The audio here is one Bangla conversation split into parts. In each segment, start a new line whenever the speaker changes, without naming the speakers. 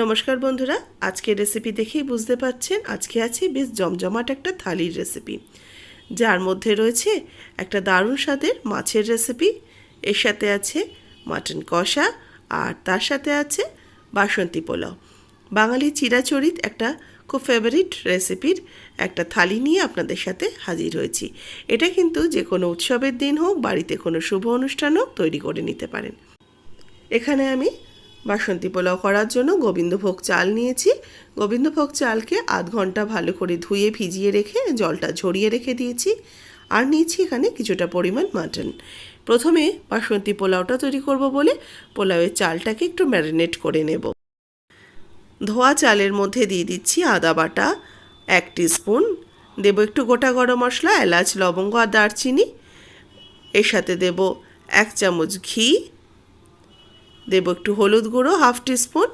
নমস্কার বন্ধুরা, আজকের রেসিপি দেখেই বুঝতে পারছেন আজকে আছে বেশ জমজমাট একটা থালির রেসিপি যার মধ্যে রয়েছে একটা দারুণ স্বাদের মাছের রেসিপি এর সাথে আছে মাটন কষা, আর তার সাথে আছে বাসন্তী পোলাও। বাঙালি চিরাচরিত একটা খুব ফেভারিট রেসিপির একটা থালি নিয়ে আপনাদের সাথে হাজির হয়েছি। এটা কিন্তু যে কোনো উৎসবের দিন হোক, বাড়িতে কোনো শুভ অনুষ্ঠান হোক তৈরি করে নিতে পারেন। এখানে আমি বাসন্তী পোলাও করার জন্য গোবিন্দভোগ চাল নিয়েছি। গোবিন্দভোগ চালকে আধ ঘণ্টা ভালো করে ধুয়ে ভিজিয়ে রেখে জলটা ঝরিয়ে রেখে দিয়েছি। আর নিয়েছি এখানে কিছুটা পরিমাণ মাটন। প্রথমে বাসন্তী পোলাওটা তৈরি করব বলে পোলাওয়ের চালটাকে একটু ম্যারিনেট করে নেব। ধোয়া চালের মধ্যে দিয়ে দিচ্ছি আদা বাটা, এক স্পুন দেবো একটু গোটা গরম মশলা, এলাচ, লবঙ্গ আর দারচিনি। এর সাথে দেব এক চামচ ঘি দেব একটু হলুদ গুঁড়ো, হাফ টিস্পুন।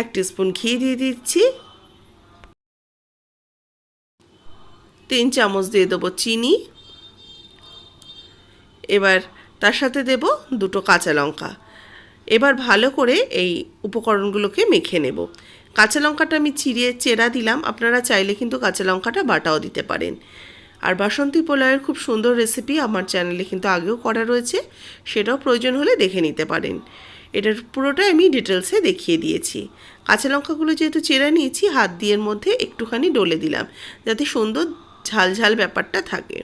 এক টিস্পুন ঘি দিয়ে দিচ্ছি। তিন চামচ দিয়ে দেবো চিনি। এবার তার সাথে দেব দুটো কাঁচা লঙ্কা। এবার ভালো করে এই উপকরণগুলোকে মেখে নেব। কাঁচা লঙ্কাটা আমি চিরিয়ে চেরা দিলাম। আপনারা চাইলে কিন্তু কাঁচা লঙ্কাটা বাটাও দিতে পারেন। আর বাসন্তী পোলাওয়ের খুব সুন্দর রেসিপি আমার চ্যানেলে কিন্তু আগেও করা রয়েছে, সেটাও প্রয়োজন হলে দেখে নিতে পারেন। এটার পুরোটাই আমি ডিটেলসে দেখিয়ে দিয়েছি। কাঁচা লঙ্কাগুলো যেহেতু চেরা নিয়েছি, হাত দিয়ের মধ্যে একটুখানি ডলে দিলাম, যাতে সুন্দর ঝাল ঝাল ব্যাপারটা থাকে।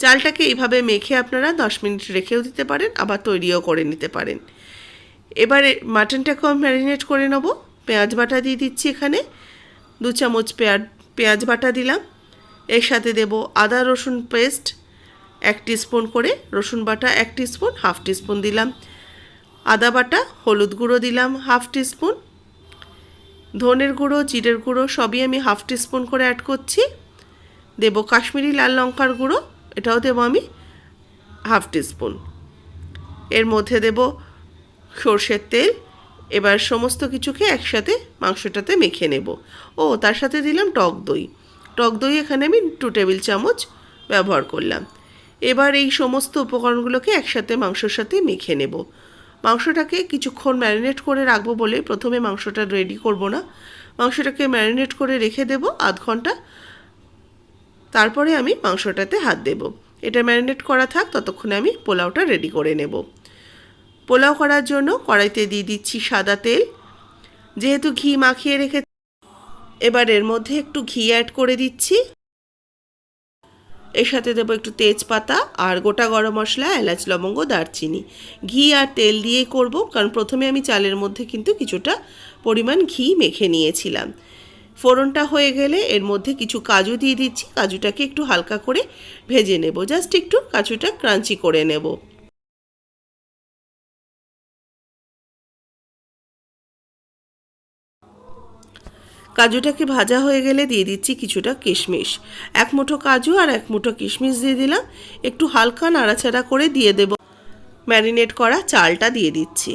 চালটাকে এইভাবে মেখে আপনারা দশ মিনিট রেখেও দিতে পারেন, আবার তৈরিও করে নিতে পারেন। এবারে মাটনটাকেও ম্যারিনেট করে নেব। পেঁয়াজ বাটা দিয়ে দিচ্ছি এখানে। দু চামচ পেঁয়াজ পেঁয়াজ বাটা দিলাম। এর সাথে দেব আদা রসুন পেস্ট এক স্পুন করে, রসুন বাটা এক স্পুন হাফ স্পুন দিলাম। আদা বাটা, হলুদ গুঁড়ো দিলাম হাফ স্পুন ধনের গুঁড়ো, জিরের গুঁড়ো সবই আমি হাফ স্পুন করে অ্যাড করছি। দেব কাশ্মীরি লাল লঙ্কার গুঁড়ো, এটাও দেবো আমি হাফ স্পুন এর মধ্যে দেব সর্ষের তেল। এবার সমস্ত কিছুকে একসাথে মাংসটাতে মেখে নেব। ও, তার সাথে দিলাম টক দই। টক দই এখানে আমি টু টেবিল চামচ ব্যবহার করলাম। এবার এই সমস্ত উপকরণগুলোকে একসাথে মাংসর সাথে মেখে নেব। মাংসটাকে কিছুক্ষণ ম্যারিনেট করে রাখব বলে প্রথমে মাংসটা রেডি করব না। মাংসটাকে ম্যারিনেট করে রেখে দেব আধ ঘণ্টা। তারপরে আমি মাংসটাতে হাত দেব। এটা ম্যারিনেট করা থাক, ততক্ষণে আমি পোলাওটা রেডি করে নেব। পোলাও করার জন্য কড়াইতে দিয়ে দিচ্ছি সাদা তেল। যেহেতু ঘি মাখিয়ে রেখে এবার এর মধ্যে একটু ঘি অ্যাড করে দিচ্ছি। এর সাথে দেবো একটু তেজপাতা আর গোটা গরম মশলা, এলাচ, লবঙ্গ, দারচিনি। ঘি আর তেল দিয়েই করব, কারণ প্রথমে আমি চালের মধ্যে কিন্তু কিছুটা পরিমাণ ঘি মেখে নিয়েছিলাম। ফোড়নটা হয়ে গেলে এর মধ্যে কিছু কাজু দিয়ে দিচ্ছি। কাজুটাকে একটু হালকা করে ভেজে নেব। জাস্ট একটু কাজুটা ক্রাঞ্চি করে নেব। কাজুটাকে ভাজা হয়ে গেলে দিয়ে দিচ্ছি কিছুটা কিশমিশ। এক মুঠো কাজু আর এক মুঠো কিশমিশ দিয়ে দিলাম। একটু হালকা নাড়াচাড়া করে দিয়ে দেব। ম্যারিনেট করা চালটা দিয়ে দিচ্ছি।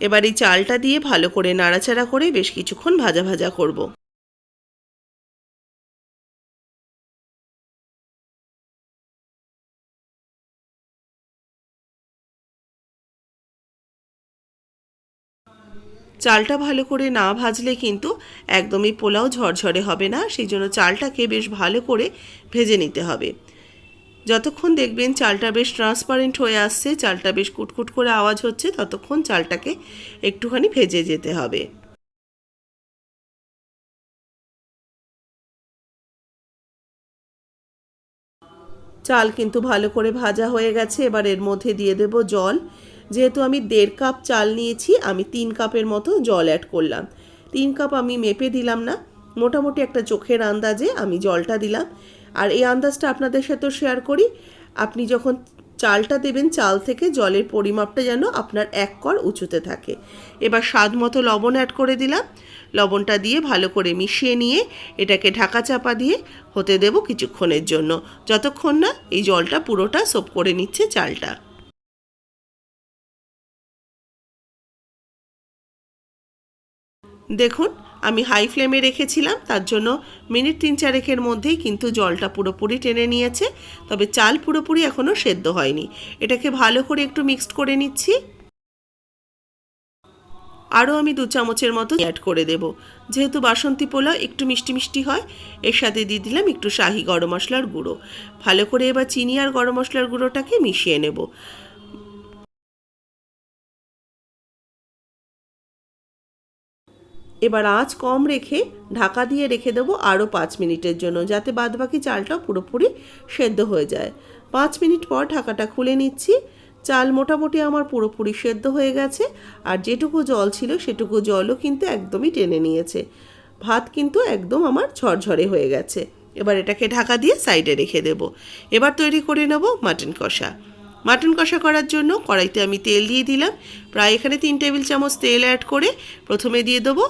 এবার এই চালটা দিয়ে ভালো করে নাড়াচাড়া করে বেশ কিছুক্ষণ ভাজা ভাজা করব। চালটা ভালো করে না ভাজলে কিন্তু একদমই পোলাও ঝরঝরে হবে না, সেই জন্য চালটাকে বেশ ভালো করে ভেজে নিতে হবে। যতক্ষণ দেখবেন চালটা বেশ ট্রান্সপারেন্ট হয়ে আসছে, চালটা বেশ কুটকুট করে আওয়াজ হচ্ছে, ততক্ষণ চালটাকে একটুখানি ভেজে যেতে হবে। চাল কিন্তু ভালো করে ভাজা হয়ে গেছে, এবার এর মধ্যে দিয়ে দেব জল। যেহেতু আমি দেড় কাপ চাল নিয়েছি, আমি তিন কাপের মতো জল অ্যাড করলাম। তিন কাপ আমি মেপে দিলাম না, মোটামুটি একটা চোখের আন্দাজে আমি জলটা দিলাম। আর এই আন্দাজটা আপনাদের সাথেও শেয়ার করি, আপনি যখন চালটা দেবেন, চাল থেকে জলের পরিমাপটা যেন আপনার এক কর উঁচুতে থাকে। এবার স্বাদ মতো লবণ অ্যাড করে দিলাম। লবণটা দিয়ে ভালো করে মিশিয়ে নিয়ে এটাকে ঢাকা চাপা দিয়ে হতে দেব কিছুক্ষণের জন্য। যতক্ষণ না এই জলটা পুরোটা সোপ করে নিচ্ছে চালটা। দেখুন, আমি হাই ফ্লেমে রেখেছিলাম, তার জন্য মিনিট তিন চারেকের মধ্যেই কিন্তু জলটা পুরোপুরি টেনে নিয়েছে, তবে চাল পুরোপুরি এখনও সেদ্ধ হয়নি। এটাকে ভালো করে একটু মিক্সড করে নিচ্ছি। আরও আমি দু চামচের মতো অ্যাড করে দেব। যেহেতু বাসন্তী পোলাও একটু মিষ্টি মিষ্টি হয়, এর সাথে দিয়ে দিলাম একটু শাহি গরম মশলার গুঁড়ো। ভালো করে এবার চিনি আর গরম মশলার গুঁড়োটাকে মিশিয়ে নেব। এবার আঁচ কম রেখে ঢাকা দিয়ে রেখে দেবো আরও পাঁচ মিনিটের জন্য, যাতে বাদবাকি চালটা পুরোপুরি সেদ্ধ হয়ে যায়। পাঁচ মিনিট পর ঢাকাটা খুলে নিচ্ছি। চাল মোটামুটি আমার পুরোপুরি সেদ্ধ হয়ে গেছে, আর যেটুকু জল ছিল সেটুকু জলও কিন্তু একদমই টেনে নিয়েছে। ভাত কিন্তু একদম আমার ঝরঝরে হয়ে গেছে। এবার এটাকে ঢাকা দিয়ে সাইডে রেখে দেব। এবার তৈরি করে নেব মাটন কষা। মাটন কষা করার জন্য কড়াইতে আমি তেল দিয়ে দিলাম। প্রায় এখানে তিন টেবিল চামচ তেল অ্যাড করে প্রথমে দিয়ে দেবো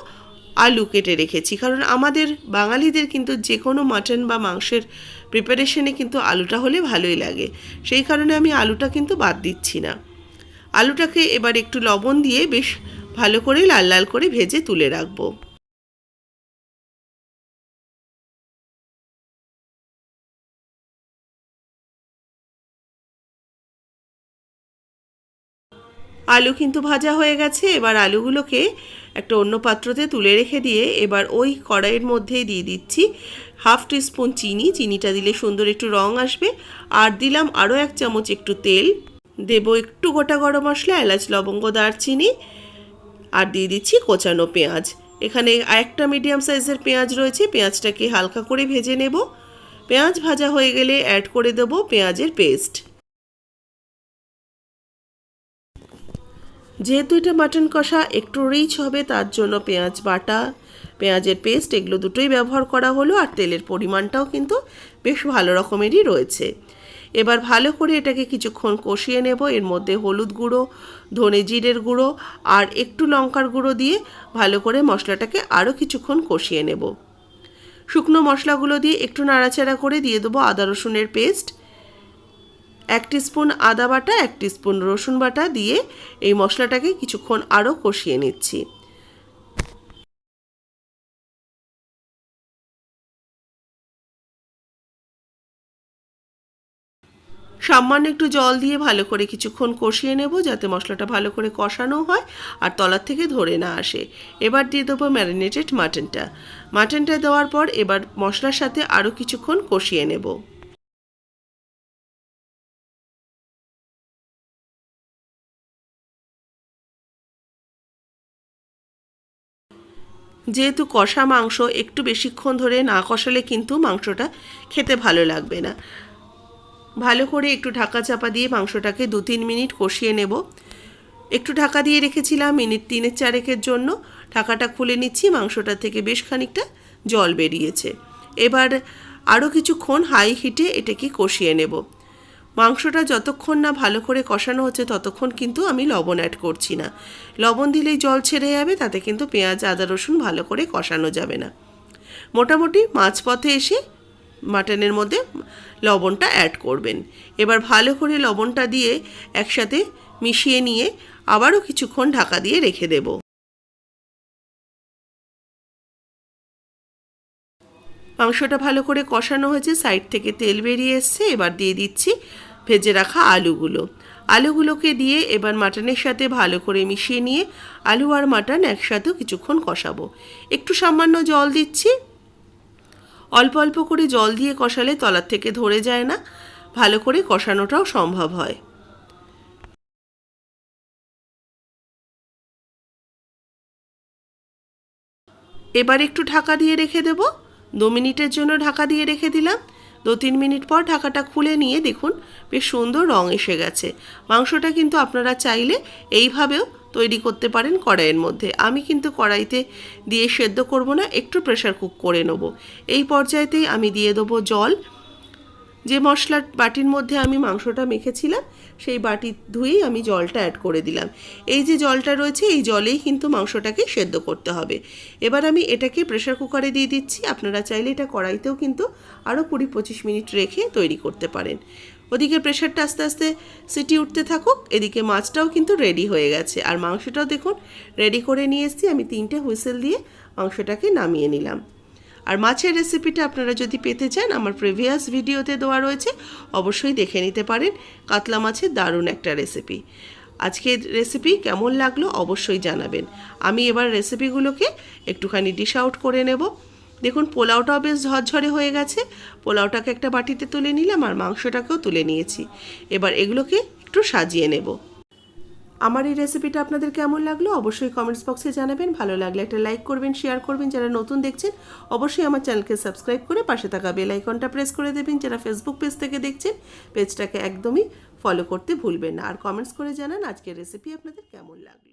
আলু কেটে রেখেছি। কারণ আমাদের বাঙালিদের কিন্তু যে কোনো মাটন বা মাংসের প্রিপারেশনে কিন্তু আলুটা হলে ভালোই লাগে। সেই কারণে আমি আলুটা কিন্তু বাদ দিচ্ছি না। আলুটাকে এবার একটু লবণ দিয়ে বেশ ভালো করে লাল লাল করে ভেজে তুলে রাখব। আলু কিন্তু ভাজা হয়ে গেছে। এবার আলুগুলোকে একটা অন্য পাত্রতে তুলে রেখে দিয়ে এবার ওই কড়াইয়ের মধ্যেই দিয়ে দিচ্ছি হাফ টিস্পুন চিনি। চিনিটা দিলে সুন্দর একটু রং আসবে। আর দিলাম আরও এক চামচ একটু তেল। দেব একটু গোটা গরম মশলা, এলাচ, লবঙ্গ, দারচিনি। আর দিয়ে দিচ্ছি কোচানো পেঁয়াজ। এখানে একটা মিডিয়াম সাইজের পেঁয়াজ রয়েছে। পেঁয়াজটাকে হালকা করে ভেজে নেব। পেঁয়াজ ভাজা হয়ে গেলে অ্যাড করে দেবো পেঁয়াজের পেস্ট। যেহেতু এটা মাটন কষা, একটু রিচ হবে, তার জন্য পেঁয়াজ বাটা, পেঁয়াজের পেস্ট এগুলো দুটোই ব্যবহার করা হলো আর তেলের পরিমাণটাও কিন্তু বেশ ভালো রকমেরই রয়েছে। এবার ভালো করে এটাকে কিছুক্ষণ কষিয়ে নেব। এর মধ্যে হলুদ গুঁড়ো, ধনে জিরের গুঁড়ো আর একটু লঙ্কার গুঁড়ো দিয়ে ভালো করে মশলাটাকে আরও কিছুক্ষণ কষিয়ে নেব। শুকনো মশলাগুলো দিয়ে একটু নাড়াচাড়া করে দিয়ে দেবো আদা রসুনের পেস্ট এক স্পুন আদা বাটা, এক স্পুন রসুন বাটা দিয়ে এই মশলাটাকে কিছুক্ষণ আরও কষিয়ে নিচ্ছি। সামান্য একটু জল দিয়ে ভালো করে কিছুক্ষণ কষিয়ে নেব যাতে মশলাটা ভালো করে কষানো হয় আর তলার থেকে ধরে না আসে। এবার দিয়ে দেবো ম্যারিনেটেড মাটনটা। মাটনটা দেওয়ার পর এবার মশলার সাথে আরও কিছুক্ষণ কষিয়ে নেব। যেহেতু কষা মাংস একটু বেশিক্ষণ ধরে না কষালে কিন্তু মাংসটা খেতে ভালো লাগবে না। ভালো করে একটু ঢাকা চাপা দিয়ে মাংসটাকে দু তিন মিনিট কষিয়ে নেব। একটু ঢাকা দিয়ে রেখেছিলাম মিনিট তিনের চারেকের জন্য। ঢাকাটা খুলে নিচ্ছি, মাংসটা থেকে বেশ খানিকটা জল বেরিয়েছে। এবার আরও কিছুক্ষণ হাই হিটে এটাকে কষিয়ে নেব। মাংসটা যতক্ষণ না ভালো করে কষানো হচ্ছে ততক্ষণ কিন্তু আমি লবণ অ্যাড করছি না। লবণ দিলেই জল ছেড়ে যাবে, তাতে কিন্তু পেঁয়াজ, আদা, রসুন ভালো করে কষানো যাবে না। মোটামুটি মাঝপথে এসে মাটনের মধ্যে লবণটা অ্যাড করবেন। এবার ভালো করে লবণটা দিয়ে একসাথে মিশিয়ে নিয়ে আবারও কিছুক্ষণ ঢাকা দিয়ে রেখে দেব। মাংসটা ভালো করে কষানো হয়েছে, সাইড থেকে তেল বেরিয়ে এসছে। এবার দিয়ে দিচ্ছি ভেজে রাখা আলুগুলো। আলুগুলোকে দিয়ে এবার মাটনের সাথে ভালো করে মিশিয়ে নিয়ে আলু আর মাটন একসাথেও কিছুক্ষণ কষাবো। একটু সামান্য জল দিচ্ছি। অল্প অল্প করে জল দিয়ে কষালে তলার থেকে ধরে যায় না। ভালো করে কষানোটাও সম্ভব হয়। এবার একটু ঢাকা দিয়ে রেখে দেব। দু মিনিটের জন্য ঢাকা দিয়ে রেখে দিলাম। দু তিন মিনিট পর ঢাকাটা খুলে নিয়ে দেখুন, বেশ সুন্দর রং এসে গেছে। মাংসটা কিন্তু আপনারা চাইলে এইভাবেও তৈরি করতে পারেন কড়াইয়ের মধ্যে। আমি কিন্তু কড়াইতে দিয়ে সেদ্ধ করব না, একটু প্রেশার কুক করে নেব। এই পর্যায়েতেই আমি দিয়ে দেবো জল যে মশলার বাটির মধ্যে আমি মাংসটা মেখেছিলাম, সেই বাটি ধুয়েই আমি জলটা অ্যাড করে দিলাম। এই যে জলটা রয়েছে, এই জলেই কিন্তু মাংসটাকে সেদ্ধ করতে হবে। এবার আমি এটাকে প্রেশার কুকারে দিয়ে দিচ্ছি। আপনারা চাইলে এটা কড়াইতেও কিন্তু আরও কুড়ি পঁচিশ মিনিট রেখে তৈরি করতে পারেন। ওদিকে প্রেশারটা আস্তে আস্তে সিটি উঠতে থাকুক, এদিকে মাছটাও কিন্তু রেডি হয়ে গেছে। আর মাংসটাও দেখুন রেডি করে নিয়ে এসেছি। আমি তিনটে হুইসেল দিয়ে মাংসটাকে নামিয়ে নিলাম। আর মাছের রেসিপিটা আপনারা যদি পেতে চান, আমার প্রিভিয়াস ভিডিওতে দেওয়া রয়েছে, অবশ্যই দেখে নিতে পারেন। কাতলা মাছের দারুণ একটা রেসিপি আজকের রেসিপি কেমন লাগল অবশ্যই জানাবেন। আমি এবার রেসিপিগুলোকে একটুখানি ডিশ আউট করে নেব। দেখুন, পোলাওটাও বেশ ঝরঝরে হয়ে গেছে। পোলাওটাকে একটা বাটিতে তুলে নিলাম আর মাংসটাকেও তুলে নিয়েছি। এবার এগুলোকে একটু সাজিয়ে নেব। আমার এই রেসিপিটা আপনাদের কেমন লাগল অবশ্যই কমেন্টস বক্সে জানাবেন। ভালো লাগলে একটা লাইক করবেন শেয়ার করবেন। যারা নতুন দেখছেন, অবশ্যই আমার চ্যানেলকে সাবস্ক্রাইব করে পাশে থাকা বেল আইকনটা প্রেস করে দেবেন। যারা ফেসবুক পেজ থেকে দেখছেন পেজটাকে একদমই ফলো করতে ভুলবেন না। আর কমেন্টস করে জানান আজকের রেসিপি আপনাদের কেমন লাগল।